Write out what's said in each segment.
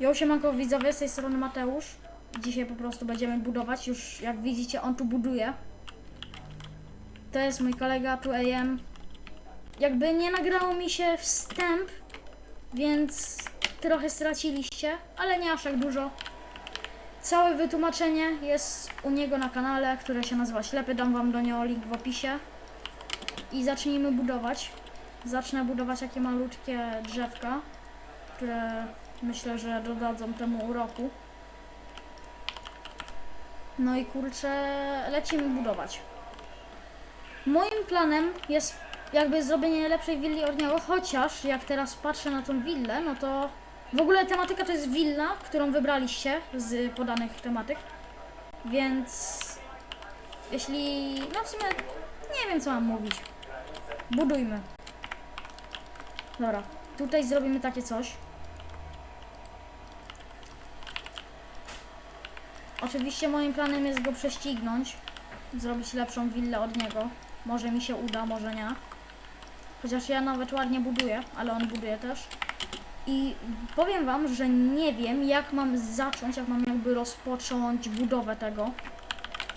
Jo, siemanko widzowie, z tej strony Mateusz. Dzisiaj po prostu będziemy budować, już jak widzicie on tu buduje. To jest mój kolega, tu AM. Jakby nie nagrało mi się wstęp, więc trochę straciliście, ale nie aż tak dużo. Całe wytłumaczenie jest u niego na kanale, które się nazywa Ślepy, dam wam do niego link w opisie. I zacznijmy budować. Zacznę budować takie malutkie drzewka, które myślę, że dodadzą temu uroku. No i kurczę, lecimy budować. Moim planem jest jakby zrobienie lepszej willi od niego, chociaż jak teraz patrzę na tą willę, no to w ogóle tematyka to jest willa, którą wybraliście z podanych tematyk, więc jeśli, no w sumie nie wiem co mam mówić. Budujmy. Dobra, tutaj zrobimy takie coś. Oczywiście moim planem jest go prześcignąć, zrobić lepszą willę od niego. Może mi się uda, może nie. Chociaż ja nawet ładnie buduję, ale on buduje też. I powiem wam, że nie wiem jak mam zacząć, jak mam jakby rozpocząć budowę tego.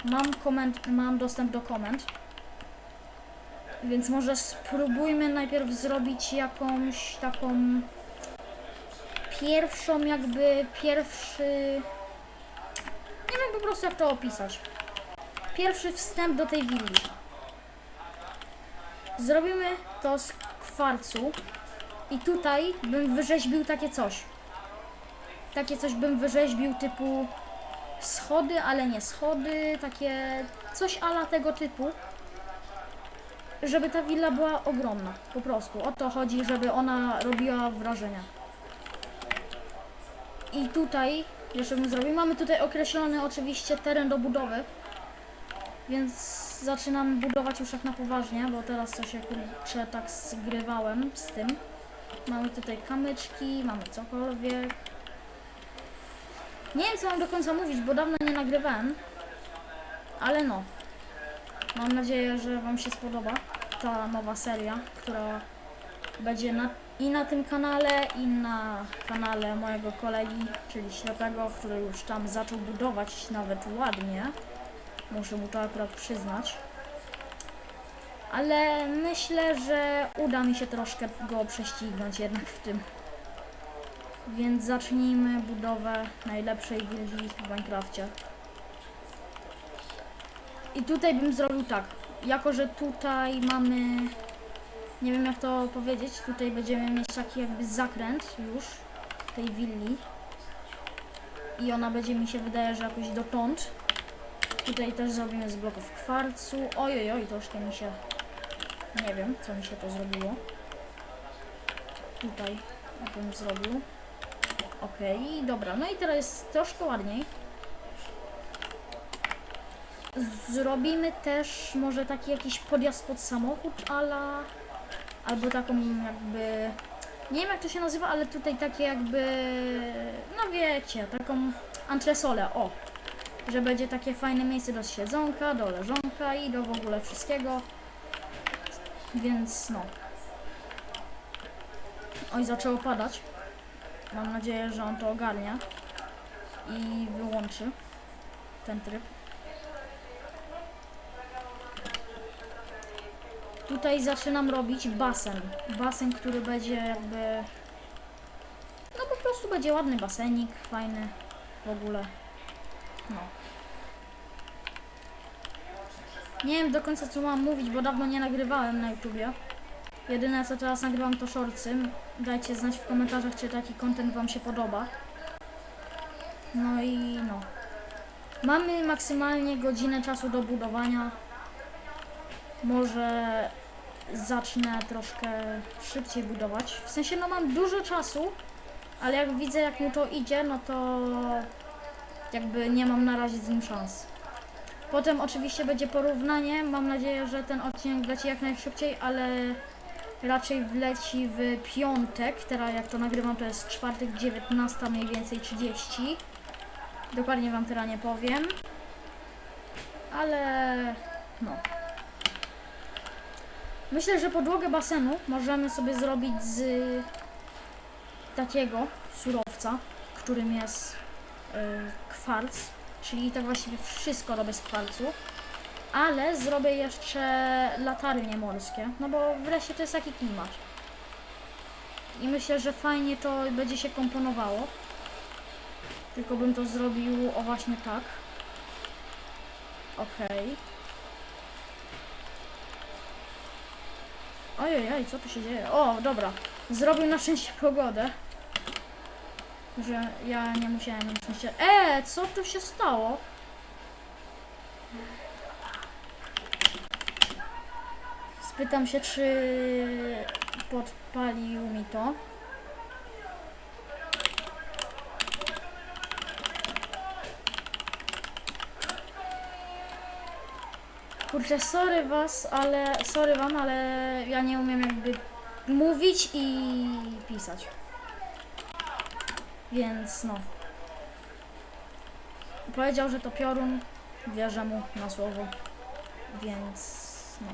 Mam koment, mam dostęp do komend. Więc może spróbujmy najpierw zrobić jakąś taką pierwszą jakby pierwszy nie wiem po prostu jak to opisać. Pierwszy wstęp do tej willi. Zrobimy to z kwarcu i tutaj bym wyrzeźbił takie coś. Takie coś bym wyrzeźbił typu schody, ale nie schody, takie coś ala tego typu. Żeby ta willa była ogromna, po prostu. O to chodzi, żeby ona robiła wrażenie. I tutaj, jeszcze bym zrobił, mamy tutaj określony oczywiście teren do budowy. Więc zaczynam budować już tak na poważnie, bo teraz to się kurczę tak zgrywałem z tym. Mamy tutaj kamyczki, mamy cokolwiek. Nie wiem co mam do końca mówić, bo dawno nie nagrywałem. Ale no. Mam nadzieję, że Wam się spodoba ta nowa seria, która będzie na, i na tym kanale, i na kanale mojego kolegi, czyli Ślepego, który już tam zaczął budować nawet ładnie. Muszę mu to akurat przyznać. Ale myślę, że uda mi się troszkę go prześcignąć jednak w tym. Więc zacznijmy budowę najlepszej willi w Minecrafcie. I tutaj bym zrobił tak. Jako, że tutaj mamy nie wiem jak to powiedzieć, tutaj będziemy mieć taki jakby zakręt już tej willi i ona będzie mi się wydaje, że jakoś dotąd. Tutaj też zrobimy z bloków kwarcu. Oj, oj, troszkę mi się, nie wiem co mi się to zrobiło. Tutaj bym zrobił. Okej, dobra, no i teraz jest troszkę ładniej. Zrobimy też może taki jakiś podjazd pod samochód, ala albo taką jakby nie wiem jak to się nazywa, ale tutaj takie jakby no wiecie, taką antresolę, o. Że będzie takie fajne miejsce do siedzonka, do leżonka i do w ogóle wszystkiego. Więc no. Oj, zaczęło padać. Mam nadzieję, że on to ogarnia i wyłączy ten tryb. Tutaj zaczynam robić basen. Basen, który będzie jakby... No po prostu będzie ładny basenik, fajny w ogóle. No. Nie wiem do końca co mam mówić, bo dawno nie nagrywałem na YouTubie. Jedyne co teraz nagrywam to shortsy. Dajcie znać w komentarzach, czy taki content wam się podoba. No i no. Mamy maksymalnie godzinę czasu do budowania. Może zacznę troszkę szybciej budować. W sensie, no mam dużo czasu, ale jak widzę, jak mu to idzie, no to jakby nie mam na razie z nim szans. Potem oczywiście będzie porównanie. Mam nadzieję, że ten odcinek wleci jak najszybciej, ale raczej wleci w piątek. Teraz jak to nagrywam, to jest czwartek, 19 mniej więcej 30. Dokładnie wam teraz nie powiem. Ale no. Myślę, że podłogę basenu możemy sobie zrobić z takiego surowca, którym jest y, kwarc, czyli tak właściwie wszystko robię z kwarcu. Ale zrobię jeszcze latarnie morskie, no bo wreszcie to jest taki klimat. I myślę, że fajnie to będzie się komponowało. Tylko bym to zrobił o właśnie tak. Okej. Ojej, co tu się dzieje? O, dobra. Zrobił na szczęście pogodę. Że ja nie musiałem na szczęście... E, co tu się stało? Spytam się, czy podpalił mi to. Kurczę, sorry was, ale sorry wam, ale ja nie umiem jakby mówić i pisać. Więc no. Powiedział, że to piorun. Wierzę mu na słowo. Więc no.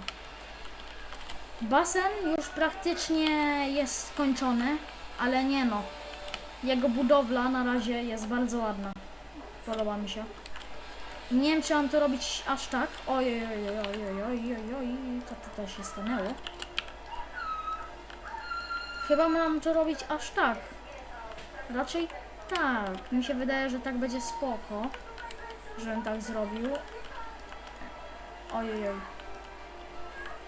Basen już praktycznie jest skończony, ale nie no. Jego budowla na razie jest bardzo ładna. Podoba mi się. Nie wiem, czy mam to robić aż tak. Ojej, ojej, ojej, ojej, ojej, co tutaj się stanęło? Chyba mam to robić aż tak. Raczej tak. Mi się wydaje, że tak będzie spoko. Żebym tak zrobił. Ojej. oj.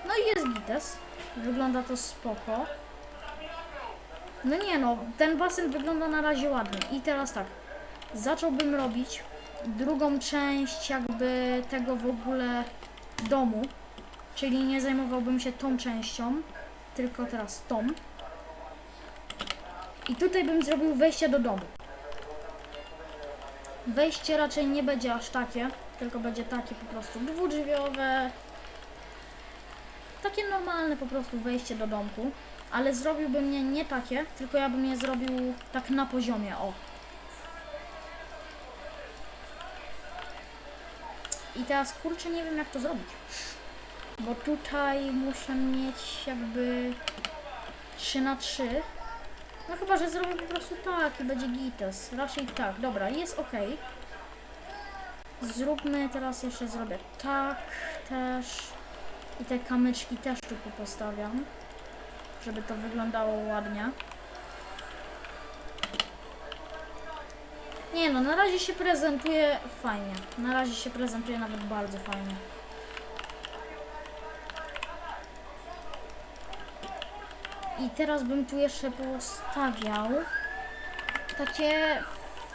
No i jest gites. Wygląda to spoko. No nie no, ten basen wygląda na razie ładnie. I teraz tak. Zacząłbym robić drugą część jakby tego w ogóle domu. Czyli nie zajmowałbym się tą częścią, tylko teraz tą. I tutaj bym zrobił wejście do domu. Wejście raczej nie będzie aż takie, tylko będzie takie po prostu dwudrzwiowe. Takie normalne po prostu wejście do domku. Ale zrobiłbym je nie takie, tylko ja bym je zrobił tak na poziomie, o. I teraz kurczę nie wiem jak to zrobić. Bo tutaj muszę mieć jakby 3 na 3 No chyba, że zrobię po prostu tak i będzie gites. Raczej tak. Dobra, jest ok. Zróbmy teraz jeszcze zrobię tak też. I te kamyczki też tu postawiam. Żeby to wyglądało ładnie. Nie no, na razie się prezentuje fajnie. Na razie się prezentuje nawet bardzo fajnie. I teraz bym tu jeszcze postawiał takie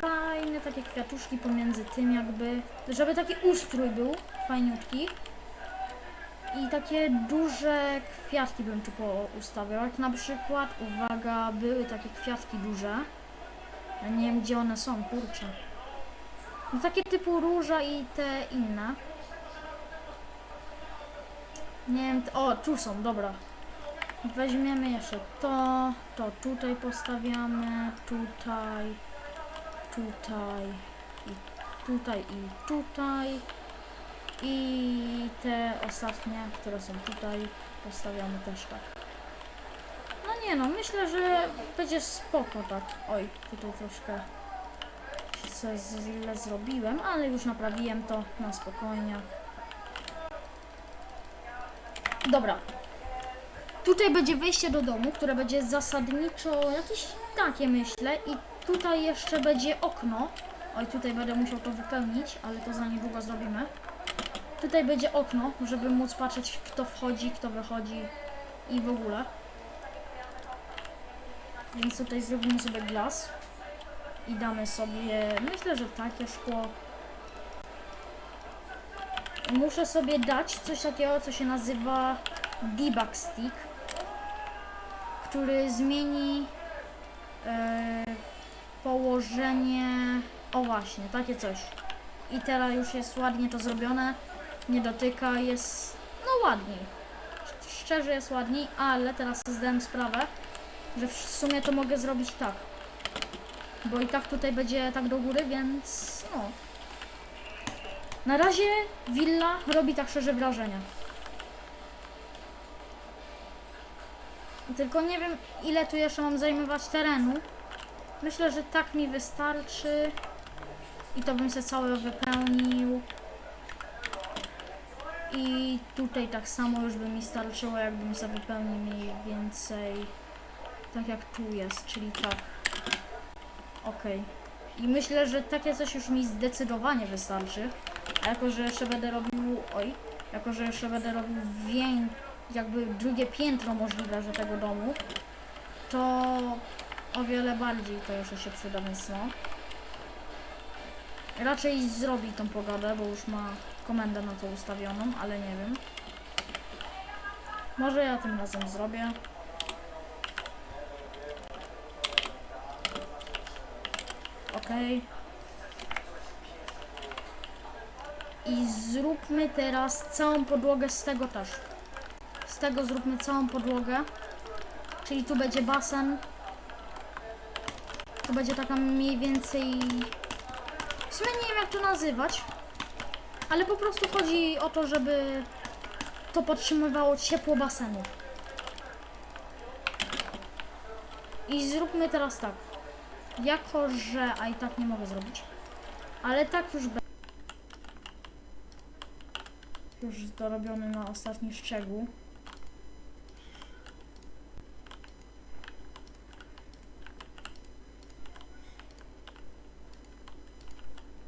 fajne takie kwiatuszki pomiędzy tym jakby, żeby taki ustrój był fajniutki. I takie duże kwiatki bym tu ustawiał, jak na przykład, uwaga, były takie kwiatki duże. Ja nie wiem gdzie one są, kurczę. No takie typu róża i te inne. Nie wiem, o tu są, dobra. Weźmiemy jeszcze to, to tutaj postawiamy, tutaj, tutaj, i tutaj i tutaj. I te ostatnie, które są tutaj, postawiamy też tak. Nie no, myślę, że będzie spoko tak. Oj, tutaj troszkę się źle zrobiłem, ale już naprawiłem to na spokojnie. Dobra. Tutaj będzie wejście do domu, które będzie zasadniczo jakieś takie myślę i tutaj jeszcze będzie okno. Oj, tutaj będę musiał to wypełnić, ale to za niedługo zrobimy. Tutaj będzie okno, żeby móc patrzeć kto wchodzi, kto wychodzi i w ogóle. Więc tutaj zrobimy sobie glas i damy sobie, myślę, że takie szkło. Muszę sobie dać coś takiego, co się nazywa debug stick, który zmieni e, położenie, o właśnie, takie coś. I teraz już jest ładnie to zrobione, nie dotyka, jest no ładniej. Szczerze jest ładniej, ale teraz zdałem sprawę, że w sumie to mogę zrobić tak. Bo i tak tutaj będzie tak do góry, więc no. Na razie willa robi tak szczerze wrażenie. Tylko nie wiem ile tu jeszcze mam zajmować terenu. Myślę, że tak mi wystarczy. I to bym się całe wypełnił. I tutaj tak samo już by mi starczyło, jakbym sobie wypełnił mniej więcej tak jak tu jest, czyli tak. Okej. I myślę, że takie coś już mi zdecydowanie wystarczy. A jako, że jeszcze będę robił. Oj, jako, że jeszcze będę robił wię, jakby drugie piętro możliwe, że tego domu, to o wiele bardziej to jeszcze się przyda, więc no. Raczej zrobi tą pogodę, bo już ma komendę na to ustawioną, ale nie wiem. Może ja tym razem zrobię. Okej. I zróbmy teraz całą podłogę z tego też. Z tego zróbmy całą podłogę. Czyli tu będzie basen. To będzie taka mniej więcej... W sumie nie wiem jak to nazywać. Ale po prostu chodzi o to, żeby to podtrzymywało ciepło basenu. I zróbmy teraz tak. Jako, że... A i tak nie mogę zrobić. Ale tak już będzie. Już dorobiony na ostatni szczegół.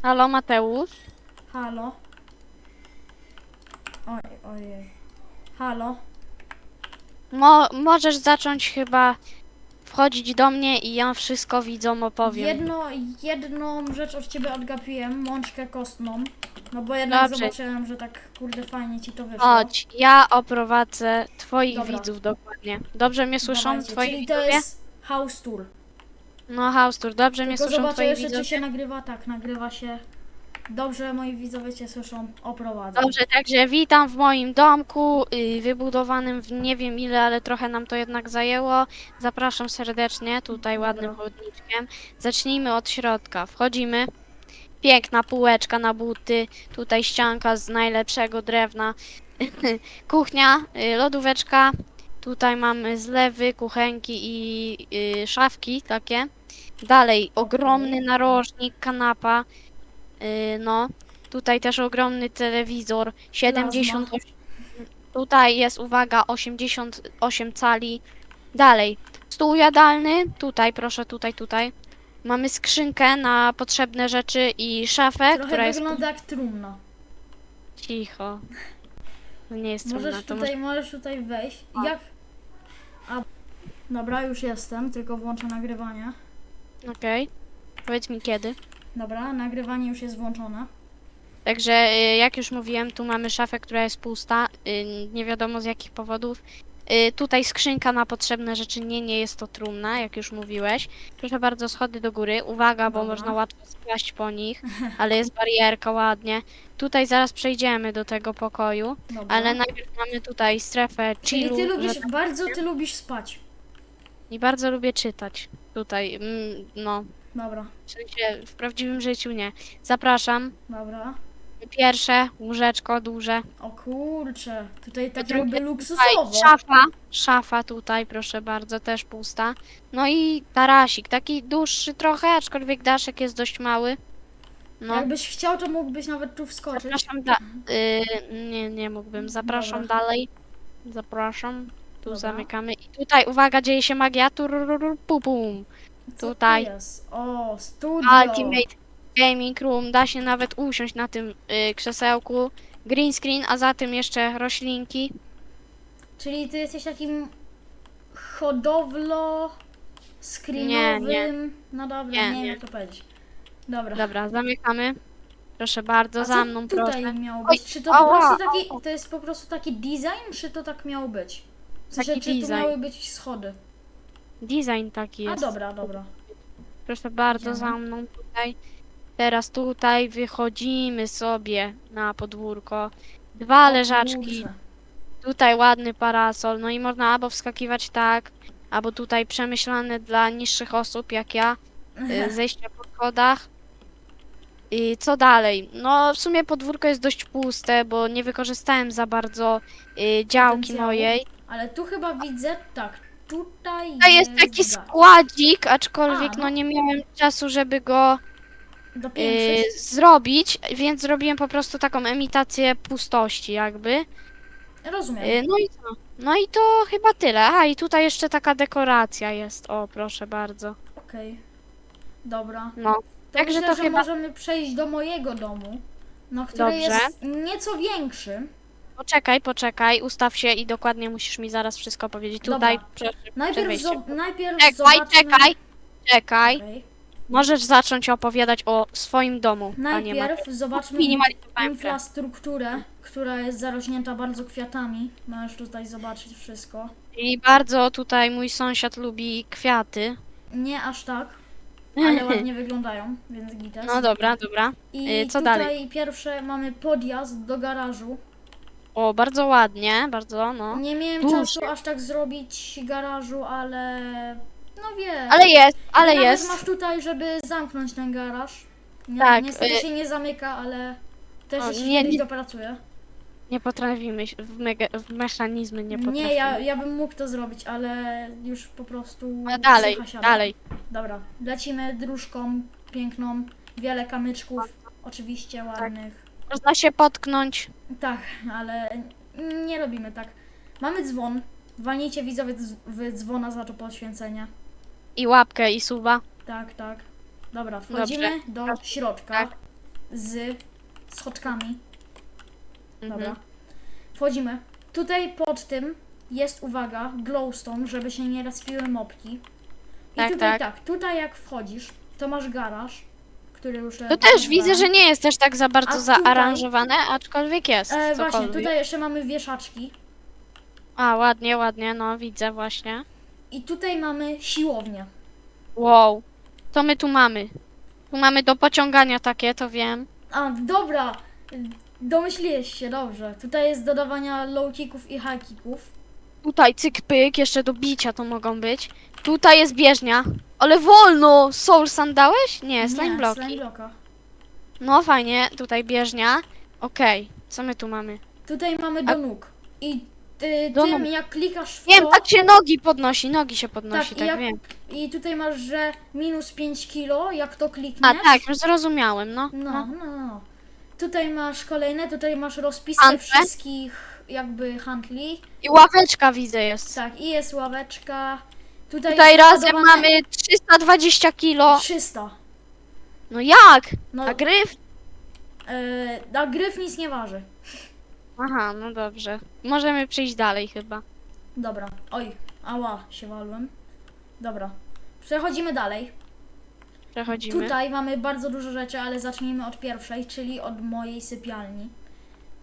Halo Mateusz? Halo. Oj, ojej. Halo. Mo możesz zacząć chyba wchodzić do mnie i ja wszystko widzom opowiem. Jedno, jedną rzecz od ciebie odgapiłem, mączkę kostną. No bo jednak Dobrze. zobaczyłem, że tak kurde fajnie ci to wyszło. Chodź, ja oprowadzę twoich Dobra. widzów dokładnie. Dobrze mnie słyszą Dawajcie, twoi Czyli to widzowie? jest house tour. No house tour, dobrze mnie Tylko słyszą zobaczę twoi jeszcze, czy widzowie? się nagrywa. Tak, nagrywa się. Dobrze, moi widzowie cię słyszą. Oprowadzę. Dobrze, także witam w moim domku, y, wybudowanym w nie wiem ile, ale trochę nam to jednak zajęło. Zapraszam serdecznie, tutaj ładnym chodniczkiem. Zacznijmy od środka. Wchodzimy. Piękna półeczka na buty, tutaj ścianka z najlepszego drewna. Kuchnia, y, lodóweczka. Tutaj mamy zlewy, kuchenki i y, szafki takie. Dalej, ogromny narożnik, kanapa. Y, no, Tutaj też ogromny telewizor, 78. Tutaj jest, uwaga, 88 cali. Dalej, stół jadalny, tutaj, proszę, tutaj, tutaj. Mamy skrzynkę na potrzebne rzeczy i szafę, która Trochę jest... wygląda jak trumna. Cicho. To nie jest trudne, Możesz to tutaj, możesz tutaj wejść. O. Jak... A... Dobra, już jestem, tylko włączę nagrywanie. może... Okej. Powiedz mi kiedy. Dobra, nagrywanie już jest włączone. Także, y, jak już mówiłem, tu mamy szafę, która jest pusta. y, Nie wiadomo z jakich powodów. Y, Tutaj skrzynka na potrzebne rzeczy. Nie, nie jest to trumna, jak już mówiłeś. Proszę bardzo, schody do góry. Uwaga, bo Dobra. można łatwo spaść po nich, ale jest barierka ładnie. Tutaj zaraz przejdziemy do tego pokoju, Dobra. ale najpierw mamy tutaj strefę Czyli chillu. ty lubisz, że- bardzo ty lubisz spać. I bardzo lubię czytać. Tutaj, mm, no, Dobra, w sensie w prawdziwym życiu nie. Zapraszam. dobra. Pierwsze, łóżeczko duże. O kurcze, tutaj tak drugie jakby Tutaj luksusowo. szafa, szafa tutaj, proszę bardzo, też pusta. No i tarasik, taki dłuższy trochę, aczkolwiek daszek jest dość mały. No, Jakbyś chciał, to mógłbyś nawet tu wskoczyć. zapraszam da- y, nie, nie mógłbym. Zapraszam Dobra. dalej. Zapraszam. Tu Dobra. zamykamy. I tutaj, uwaga, dzieje się magia. Turururu, pu, pum. Co to tutaj. jest? O, studio. Ultimate Gaming Room. Da się nawet usiąść na tym y, krzesełku. Green screen, a za tym jeszcze roślinki. Czyli ty jesteś takim hodowlo screenowym. Nie, No dobra, Nie, nie, wiem nie. jak to powiedzieć. Dobra. Dobra, zamykamy. Proszę bardzo, A za co mną tutaj proszę. miało Oj, być? Czy to po ała, prostu taki, to jest po prostu taki design, czy to tak miało być? W sensie, Taki czy tu design. miały być schody? Design taki A jest. dobra, dobra. Proszę bardzo, Idziemy. za mną tutaj. Teraz tutaj wychodzimy sobie na podwórko. Dwa leżaczki. kurczę. Tutaj ładny parasol. No i można albo wskakiwać tak, albo tutaj przemyślane dla niższych osób jak ja. y, Zejście po schodach. I co dalej? No w sumie podwórko jest dość puste, bo nie wykorzystałem za bardzo y, działki Potencjału. mojej. Ale tu chyba widzę, tak, tutaj To jest taki gaz. składzik, aczkolwiek A, no no. nie miałem czasu, żeby go Dopiększyć. y, zrobić, więc zrobiłem po prostu taką emitację pustości jakby. Rozumiem. Y, no i co? No i to chyba tyle. A i tutaj jeszcze taka dekoracja jest. O, proszę bardzo. Okej. Dobra. No. To Także myślę, to że chyba- możemy przejść do mojego domu, no, który Dobrze. jest nieco większy. Poczekaj, poczekaj, ustaw się i dokładnie musisz mi zaraz wszystko powiedzieć. Tutaj, Dobra. proszę, przed Najpierw, wejściem. zo- najpierw Czekaj, zobaczmy... czekaj, czekaj. Okej. Możesz zacząć opowiadać o swoim domu, panie Najpierw zobaczmy Minimalizowałem grę. infrastrukturę, która jest zarośnięta bardzo kwiatami. Możesz tutaj zobaczyć wszystko. I bardzo tutaj mój sąsiad lubi kwiaty. Nie aż tak, ale ładnie wyglądają, więc gites. No dobra, dobra. I Y, co tutaj dalej? pierwsze mamy podjazd do garażu. O, bardzo ładnie, bardzo, no. Nie miałem Duży. czasu aż tak zrobić garażu, ale no wiesz. Ale jest, ale Nawet jest. masz tutaj, żeby zamknąć ten garaż. Nie, Tak, Niestety y- się nie zamyka, ale też O, jeszcze nie, kiedyś nie- dopracuję. Nie potrafimy, się- w, mega, w mechanizmy nie potrafimy. Nie, ja, ja bym mógł to zrobić, ale już po prostu. Ale dalej, siada. dalej. Dobra, lecimy dróżką piękną, wiele kamyczków, oczywiście ładnych. Można się potknąć. Tak, ale nie robimy tak. Mamy dzwon. Walnijcie widzowie dz- w dzwona za to poświęcenie. I łapkę, i suba. Tak, tak. Dobra, wchodzimy do środka Tak. z schodkami. Dobra. Mhm. Wchodzimy. Tutaj pod tym jest, uwaga, glowstone, żeby się nie respiły mopki. I Tak, tutaj tak. tak. tutaj jak wchodzisz, to masz garaż, który już... To też widzę, że nie jest też tak za A bardzo tutaj- zaaranżowane, aczkolwiek jest. E, właśnie, cokolwiek. tutaj jeszcze mamy wieszaczki. A, ładnie, ładnie, no widzę właśnie. I tutaj mamy siłownię. Wow. Co my tu mamy? Tu mamy do pociągania takie, to wiem. A, dobra! Domyśliłeś się, dobrze. Tutaj jest dodawania low kicków i high kicków. Tutaj cyk pyk, jeszcze do bicia to mogą być. Tutaj jest bieżnia. Ale wolno! Soul Sand dałeś? Nie, slime bloki. bloka. No fajnie, tutaj bieżnia. Okej, co my tu mamy? Tutaj mamy A- do nóg. I ty, Do tym, nóg. jak klikasz w Wiem, to... tak się nogi podnosi, nogi się podnosi, Tak, tak, i jak- wiem. I tutaj masz, że minus 5 kilo, jak to klikniesz. A tak, już zrozumiałem, no. No, no. no, no. Tutaj masz kolejne, tutaj masz Handle. wszystkich jakby handli. I ławeczka widzę jest. Tak, i jest ławeczka. Tutaj, Tutaj jest razem mamy 320 kilo. 300. No jak? No, A gryf? e, a gryf nic nie waży. Aha, no dobrze. Możemy przejść dalej chyba. Dobra, oj, ała, się walłem. Dobra, przechodzimy dalej. Przechodzimy. Tutaj mamy bardzo dużo rzeczy, ale zacznijmy od pierwszej, czyli od mojej sypialni.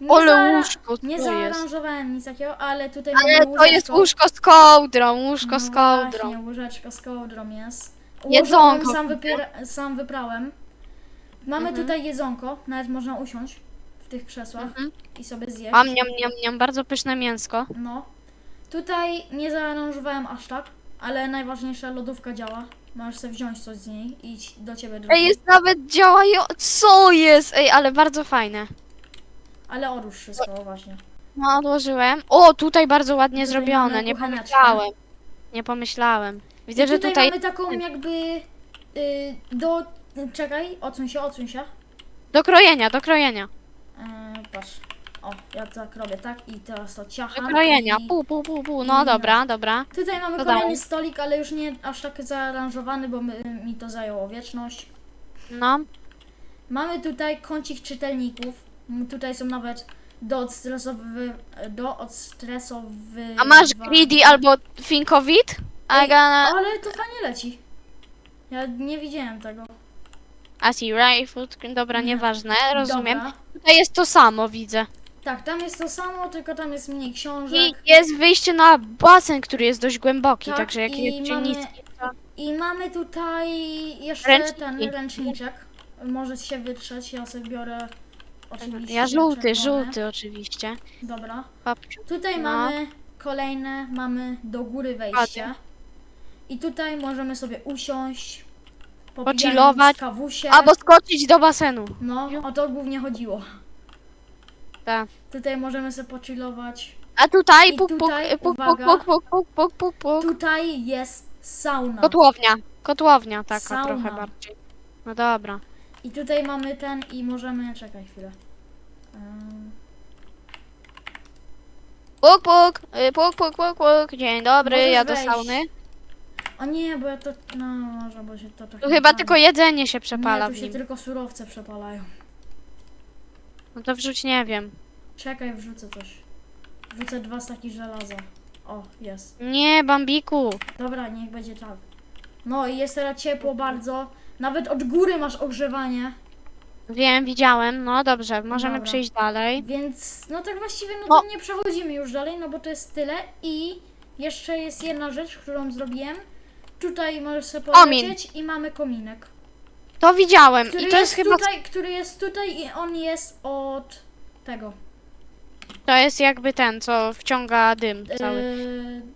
Nie Ole zaara- łóżko, co Nie jest? zaaranżowałem nic takiego, ale tutaj Ale mamy to jest łóżko z kołdrą, łóżko z No kołdrą. Właśnie, łóżeczko z kołdrą jest. Jedzonko. Sam, wypier- sam wyprałem. Mamy Mhm. tutaj jedzonko, nawet można usiąść w tych krzesłach Mhm. i sobie zjeść. Mam niam, niam, niam, bardzo pyszne mięsko. No. Tutaj nie zaaranżowałem aż tak, ale najważniejsza lodówka działa. Możesz sobie wziąć coś z niej i iść do ciebie drugi. Ej, jest nawet działają... Co jest? Ej, ale bardzo fajne. Ale odłóż wszystko, właśnie. No, odłożyłem. O, tutaj bardzo ładnie Tutaj zrobione, mamy nie kucheneczkę. pomyślałem. Nie pomyślałem. Widzę, że tutaj, mamy taką jakby y, do... Czekaj, odsuń się, odsuń się. do krojenia, do krojenia. Yy, patrz. O, ja tak robię, tak? I teraz to Do ciacham. krojenia. i- pół, pół, pół. i No dobra, dobra. Tutaj mamy To kolejny stolik, ale już nie aż tak zaaranżowany, bo my, mi to zajęło wieczność. No. Mamy tutaj kącik czytelników. M, Tutaj są nawet do odstresowy, do odstresowy. A masz greedy albo finkowit? Ej, Aga, Ale to fajnie leci. Ja nie widziałem tego. I see rifle. Dobra, nieważne, rozumiem. Dobra. Tutaj jest to samo, widzę. Tak, tam jest to samo, tylko tam jest mniej I książek. jest wyjście na basen, który jest dość głęboki, Tak, także jak i jest mamy- niski, to... I mamy tutaj jeszcze Ręczniki. ten ręczniczek. Może się wytrzeć, ja sobie biorę oczywiście. Ja żółty, żółty oczywiście. Dobra. Tutaj No. mamy kolejne, mamy do góry wejście. I tutaj możemy sobie usiąść, Pochillować. kawusie. Albo skoczyć do basenu. No, o to głównie chodziło. Tak. Tutaj możemy sobie pochillować. A tutaj I puk, puk, tutaj, puk, puk, uwaga. puk, puk, puk, puk, puk, puk. Tutaj jest sauna. Kotłownia. Kotłownia taka Sauna. trochę bardziej. No dobra. I tutaj mamy ten i możemy... Czekaj chwilę. Ym, Puk, puk, y, puk, puk, puk, puk. Dzień dobry, Możesz ja do wejść. sauny. O nie, bo ja to... No, może, bo się to tak... Tu chyba pali. tylko jedzenie się przepala Nie, w tu się nim. tylko surowce przepalają. No to wrzuć, nie wiem. Czekaj, wrzucę coś. Wrzucę dwa staki żelaza. O, jest. Nie, Bambiku. Dobra, niech będzie tak. No i jest teraz ciepło bardzo. Nawet od góry masz ogrzewanie. Wiem, widziałem. No dobrze, możemy Dobra. przejść dalej. Więc no tak właściwie no to nie przechodzimy już dalej, no bo to jest tyle. I jeszcze jest jedna rzecz, którą zrobiłem. Tutaj możesz sobie Komin. polecieć i mamy kominek. To widziałem Który i to jest chyba... tutaj, który jest tutaj i on jest od tego. To jest jakby ten, co wciąga dym cały. Yy,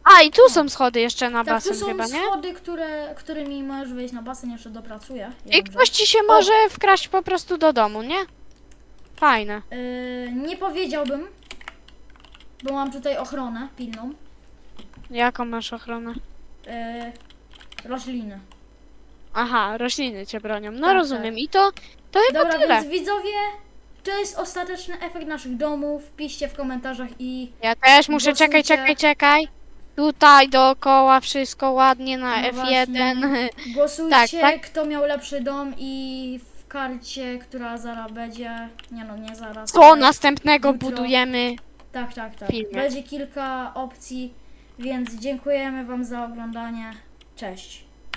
A, i tu są schody jeszcze na tak, basen są chyba, nie? schody, które, którymi możesz wejść na basen, jeszcze dopracuję. I ktoś ci się może wkraść po prostu do domu, nie? Fajne. Yy, nie powiedziałbym, bo mam tutaj ochronę pilną. Jaką masz ochronę? Yy, rośliny. Aha, rośliny cię bronią. No Tak, rozumiem. I to, to chyba Dobra, tyle. więc widzowie, to jest ostateczny efekt naszych domów. Piszcie w komentarzach i Ja też muszę, Głosujcie. czekaj, czekaj, czekaj. Tutaj dookoła wszystko ładnie na No F1. głosujcie, Tak, tak. kto miał lepszy dom i w karcie, która zaraz będzie. Nie no, nie zaraz. Co ale- następnego jutro. budujemy? Tak, tak, tak. filmie. Będzie kilka opcji, więc dziękujemy Wam za oglądanie. Cześć.